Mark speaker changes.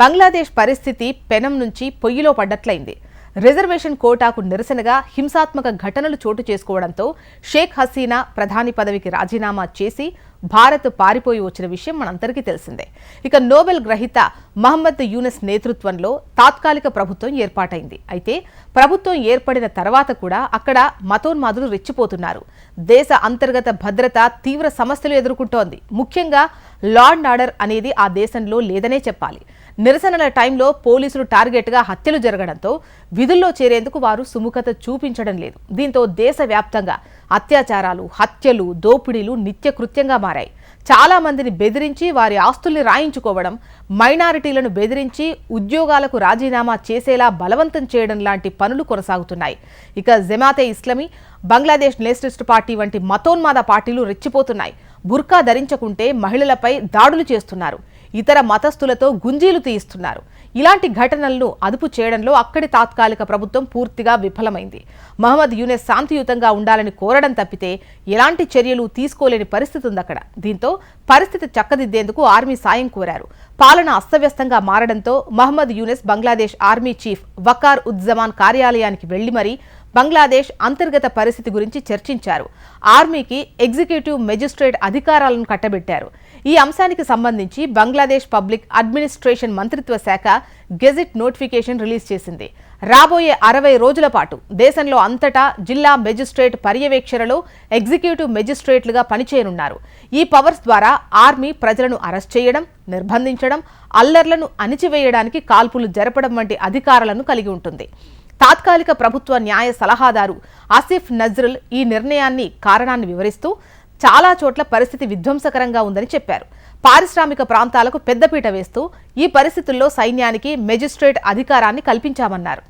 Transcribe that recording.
Speaker 1: బంగ్లాదేశ్ పరిస్థితి పెనం నుంచి పొయ్యిలో పడ్డట్లయింది. రిజర్వేషన్ కోటాకు నిరసనగా హింసాత్మక ఘటనలు చోటు చేసుకోవడంతో షేక్ హసీనా ప్రధాని పదవికి రాజీనామా చేసి భారత్ పారిపోయి వచ్చిన విషయం మనందరికీ తెలిసిందే. ఇక నోబెల్ గ్రహీత మహమ్మద్ యూనస్ నేతృత్వంలో తాత్కాలిక ప్రభుత్వం ఏర్పాటైంది. అయితే ప్రభుత్వం ఏర్పడిన తర్వాత కూడా అక్కడ మతోన్మాదులు రెచ్చిపోతున్నారు. దేశ అంతర్గత భద్రత తీవ్ర సమస్యలు ఎదుర్కొంటోంది. ముఖ్యంగా లా అండ్ ఆర్డర్ అనేది ఆ దేశంలో లేదనే చెప్పాలి. నిరసనల టైంలో పోలీసులు టార్గెట్గా హత్యలు జరగడంతో విధుల్లో చేరేందుకు వారు సుముఖత చూపించడం లేదు. దీంతో దేశవ్యాప్తంగా అత్యాచారాలు హత్యలు దోపిడీలు నిత్యకృత్యంగా మారాయి. చాలా మందిని బెదిరించి వారి ఆస్తుల్ని రాయించుకోవడం మైనారిటీలను బెదిరించి ఉద్యోగాలకు రాజీనామా చేసేలా బలవంతం చేయడం లాంటి పనులు కొనసాగుతున్నాయి. ఇక జమాతే ఇస్లమీ బంగ్లాదేశ్ నేషనలిస్ట్ పార్టీ వంటి మతోన్మాద పార్టీలు రెచ్చిపోతున్నాయి. బుర్కా ధరించకుంటే మహిళలపై దాడులు చేస్తున్నారు. ఇతర మతస్థులతో గుంజీలు తీయిస్తున్నారు. ఇలాంటి ఘటనలను అదుపు చేయడంలో అక్కడి తాత్కాలిక ప్రభుత్వం పూర్తిగా విఫలమైంది. మహమ్మద్ యూనెస్ శాంతియుతంగా ఉండాలని కోరడం తప్పితే ఎలాంటి చర్యలు తీసుకోలేని పరిస్థితి ఉంది అక్కడ. దీంతో పరిస్థితి చక్కదిద్దేందుకు ఆర్మీ సాయం కోరారు. పాలన అస్తవ్యస్తంగా మారడంతో మహమ్మద్ యూనెస్ బంగ్లాదేశ్ ఆర్మీ చీఫ్ వకార్ ఉజ్జమాన్ కార్యాలయానికి వెళ్ళి మరీ బంగ్లాదేశ్ అంతర్గత పరిస్థితి గురించి చర్చించారు. ఆర్మీకి ఎగ్జిక్యూటివ్ మెజిస్ట్రేట్ అధికారాలను కట్టబెట్టారు. ఈ అంశానికి సంబంధించి బంగ్లాదేశ్ పబ్లిక్ అడ్మినిస్ట్రేషన్ మంత్రిత్వ శాఖ గెజిట్ నోటిఫికేషన్ రిలీజ్ చేసింది. రాబోయే అరవై రోజుల పాటు దేశంలో అంతటా జిల్లా మెజిస్ట్రేట్ పర్యవేక్షణలో ఎగ్జిక్యూటివ్ మెజిస్ట్రేట్లుగా పనిచేయనున్నారు. ఈ పవర్స్ ద్వారా ఆర్మీ ప్రజలను అరెస్ట్ చేయడం నిర్బంధించడం అల్లర్లను అణిచివేయడానికి కాల్పులు జరపడం వంటి అధికారాలను కలిగి ఉంటుంది. తాత్కాలిక ప్రభుత్వ న్యాయ సలహాదారు ఆసిఫ్ నజ్రుల్ ఈ నిర్ణయాన్ని కారణాన్ని వివరిస్తూ చాలా చోట్ల పరిస్థితి విధ్వంసకరంగా ఉందని చెప్పారు. పారిశ్రామిక ప్రాంతాలకు పెద్దపీట వేస్తూ ఈ పరిస్థితుల్లో సైన్యానికి మెజిస్ట్రేట్ అధికారాన్ని కల్పించామన్నారు.